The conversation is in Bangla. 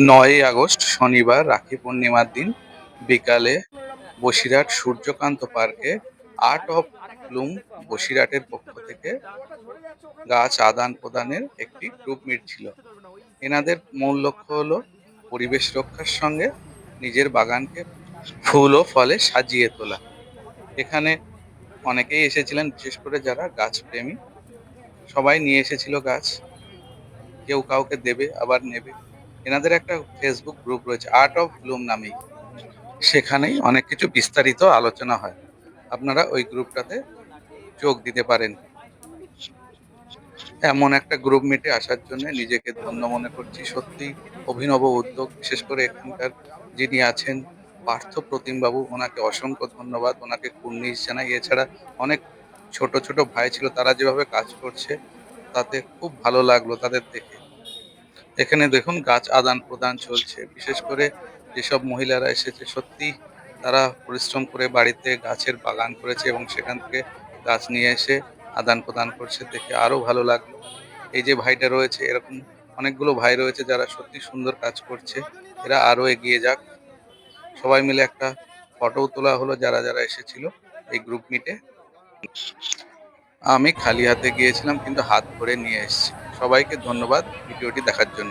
নয়ই আগস্ট, শনিবার রাখি পূর্ণিমার দিন, বিকালে বসিরহাট সূর্যকান্ত পার্কে আর্ট অফ ব্লুম বসিরহাটের পক্ষ থেকে গাছ আদান প্রদানের একটি গ্রুপ মিট ছিল। এনাদের মূল লক্ষ্য হলো পরিবেশ রক্ষার সঙ্গে নিজের বাগানকে ফুল ও ফলে সাজিয়ে তোলা। এখানে অনেকেই এসেছিলেন, বিশেষ করে যারা গাছ প্রেমী। সবাই নিয়ে এসেছিল গাছ। কেউ কাউকে দেবে, আবার নেবে। এনাদের একটা ফেসবুক গ্রুপ রয়েছে আর্ট অফ ব্লুম নামেই সেখানেই অনেক কিছু বিস্তারিত আলোচনা হয়। আপনারা ওই গ্রুপটাতে যোগ দিতে পারেন। এমন একটা গ্রুপ মিটে আসার জন্য নিজেকে ধন্য মনে করছি। সত্যি অভিনব উদ্যোগ। বিশেষ করে এখানকার যিনি আছেন, পার্থ প্রতিমবাবু, ওনাকে অসংখ্য ধন্যবাদ। ওনাকে কুর্নিশ জানাই। এছাড়া অনেক ছোট ছোট ভাই ছিল, তারা যেভাবে কাজ করছে, তাতে খুব ভালো লাগল তাদের দেখে। এখানে দেখুন গাছ আদান প্রদান চলছে। বিশেষ করে যেসব মহিলারা এসেছে, সত্যি তারা পরিশ্রম করে বাড়িতে গাছের বাগান করেছে এবং সেখান থেকে গাছ নিয়ে এসে আদান প্রদান করছে। দেখে আরও ভালো লাগল। এই যে ভাইটা রয়েছে, এরকম অনেকগুলো ভাই রয়েছে যারা সত্যি সুন্দর কাজ করছে। এরা আরও এগিয়ে যাক। সবাই মিলে একটা ফটো তোলা হলো যারা যারা এসেছিল এই গ্রুপ মিটে আমি খালি হাতে গিয়েছিলাম, কিন্তু হাত ভরে নিয়ে এসেছি। সবাইকে ধন্যবাদ ভিডিওটি দেখার জন্য।